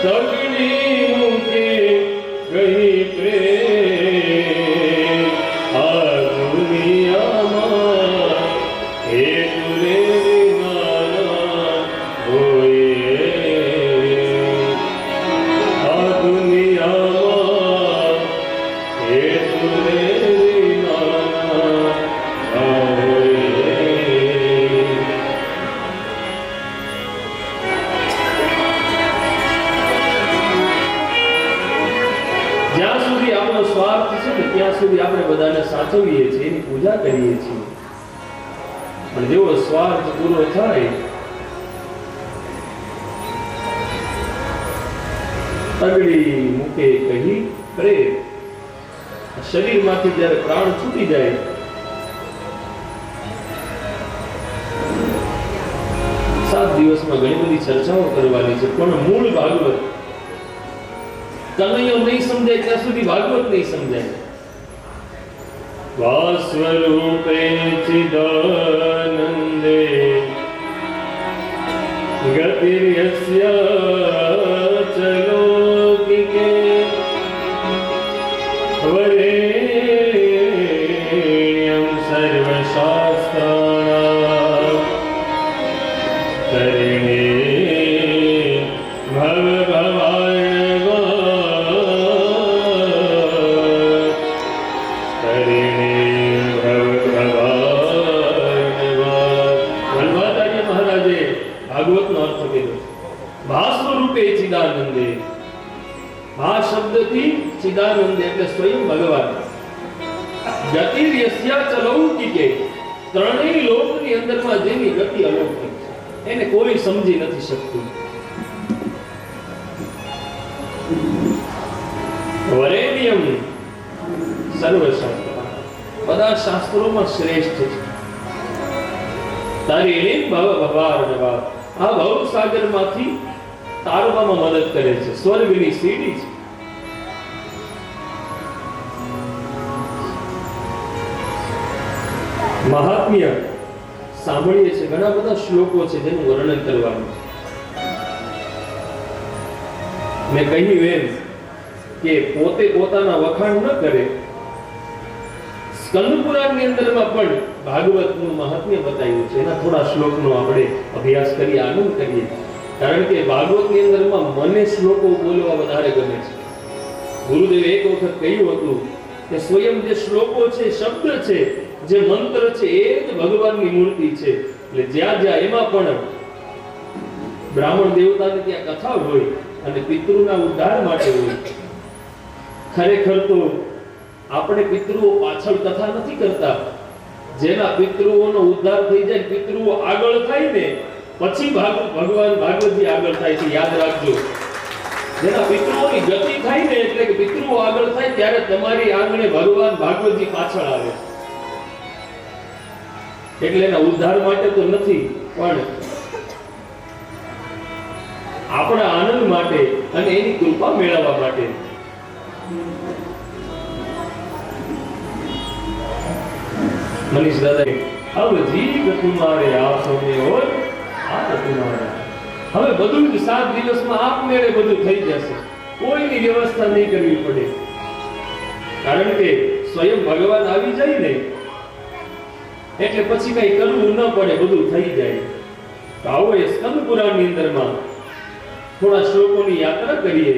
Только જ્યાં સુધી આપણો સ્વાર્થ છે ને, ત્યાં સુધી આપણે બધાને સાચવીએ છીએ એની પૂજા કરીએ છીએ. પણ જેવો સ્વાર્થ પૂરો થાય, તગડી મૂકે કહી પ્રેમ શરીરમાંથી જ્યારે પ્રાણ છૂટી જાય, સાત દિવસમાં ઘણી બધી ચર્ચાઓ કરવાની છે, પણ મૂળ ભાગવત કનૈયો નહીં સમજાય ત્યાં સુધી ભાગવત નહીં સમજાય. વાસ્વરૂપે ચિદાનંદે ગતિર્યસ્ય ચલોકિકે ભાગવતનો અર્થ કર્યો ભાસ્વ રૂપે ચિદાનંદે આ શબ્દથી ચિદાનંદ એટલે સ્વયં ભગવાન ગતિર યસ્યા ચલૌકિકે ત્રણેય લોકની અંદરમાં જેની ગતિ અલૌકિક છે એને કોઈ સમજી નથી શકતું. વરેણ્યમ સર્વશાસ્ત્ર બધા શાસ્ત્રોમાં શ્રેષ્ઠ છે. તારી એની ભવ ભવાર નવા આ ભવ સાગરમાંથી તારવામાં મદદ કરે છે. સ્વર્ગની સીડી છે. મહાત્મ્ય સાંભળીએ છીએ ઘણા બધા શ્લોકો છે જેનું વર્ણન કરવાનું છે. મેં કહ્યું એમ કે પોતે પોતાના વખાણ ન કરે સ્વયં જે શ્લોકો છે, શબ્દ છે, જે મંત્ર છે, એ જ ભગવાનની મૂર્તિ છે. એટલે જ્યાં જ્યાં એમાં પણ બ્રાહ્મણ દેવતાની ત્યાં કથા હોય અને પિતૃના ઉદ્ધાર માટે હોય. ખરેખર તો આપણે પિતૃઓ પાછળ કથા નથી કરતા. જેના પિતૃઓનો ઉદ્ધાર થઈ જાય, પિતૃઓ આગળ થાય ને, પછી ભગવાન ભાગવતજી આગળ થાય છે, યાદ રાખજો. જેના પિતૃઓની ગતિ થાય ને એટલે કે પિતૃઓ આગળ થાય ત્યારે તમારી આંગણે ભગવાન ભાગવતજી પાછળ આવે. એટલે એના ઉદ્ધાર માટે તો નથી, પણ આપણા આનંદ માટે અને એની કૃપા મેળવવા માટે. મનીષ દાદા હવે જીવ આ સમય હોય આ તુમારે. હવે બધું જ સાત દિવસમાં આપમેળે બધું થઈ જશે. કોઈની વ્યવસ્થા નહીં કરવી પડે. કારણ કે સ્વયં ભગવાન આવી જાય ને, એટલે પછી કઈ કરવું ન પડે, બધું થઈ જાય. તો આવો એ સ્કંદ પુરાણની અંદરમાં થોડા શ્લોકોની યાત્રા કરીએ.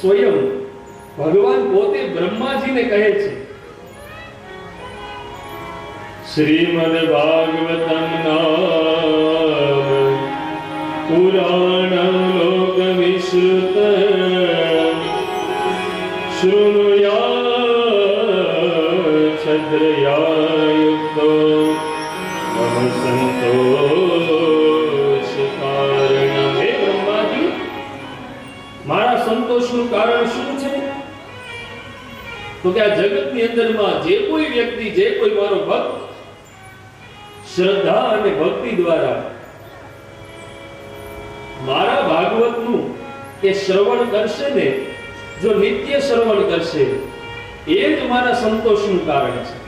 સ્વયં ભગવાન પોતે બ્રહ્માજીને કહે છે શ્રીમદ ભાગવતમ નામ પુરાણ લોક વિશ્રુત શૃણુયા છદ્રયા યુક્તો મમ સંતોષ સંતોષનું કારણ શું છે? તો કે આ જગતની અંદરમાં જે કોઈ વ્યક્તિ, જે કોઈ મારો ભક્ત શ્રદ્ધા અને ભક્તિ દ્વારા મારા ભાગવતનું એ શ્રવણ કરશે ને, જો નિત્ય શ્રવણ કરશે, એ જ મારા સંતોષનું કારણ છે.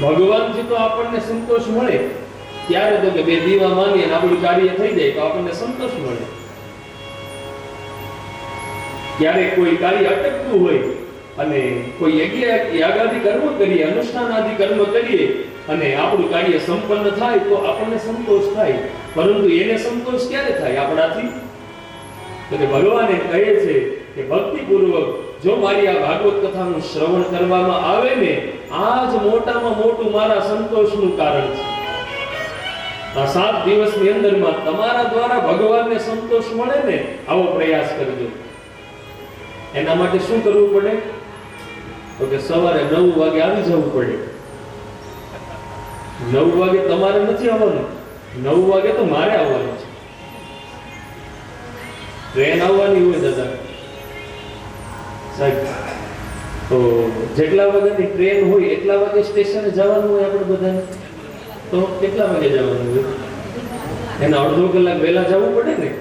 ભગવાનથી તો આપણને સંતોષ મળે. ત્યારે તો કે બે દીવા માની અને આપણું કાર્ય થઈ જાય તો આપણને સંતોષ મળે. ક્યારેક કોઈ કાર્ય અટકતું હોય અને કોઈ યજ્ઞ કર્મ કરીએ અનુષ્ઠાન આદિ કર્મ કરીએ અને આપણું કાર્ય સંપન્ન થાય, તો આપણને સંતોષ થાય. પરંતુ એને સંતોષ ક્યારે થાય આપણાથી? એટલે ભગવાને કહે છે કે ભક્તિપૂર્વક જો મારી આ ભાગવત કથાનું શ્રવણ કરવામાં આવે ને આ જ મોટામાં મોટું મારા સંતોષનું કારણ છે. આ સાત દિવસની અંદરમાં તમારા દ્વારા ભગવાનને સંતોષ મળે ને, આવો પ્રયાસ કરજો. એના માટે શું કરવું પડે? તો કે સવારે નવ વાગે આવી જવું પડે. નવ વાગે તમારે નથી આવવાનું. નવ વાગે તો મારે આવવાનું છે. ટ્રેન આવવાની હોય દાદા. સાહેબ, તો જેટલા વાગ્યાની ટ્રેન હોય, એટલા વાગે સ્ટેશને જવાનું હોય આપણે બધાને? તો કેટલા વાગે જવાનું હોય? એને અડધો કલાક વહેલા જવું પડે ને?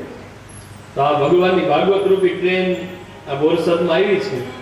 તો આ ભગવાનની ભાગવત રૂપી ટ્રેન આ બોરસદમાં આવી છે.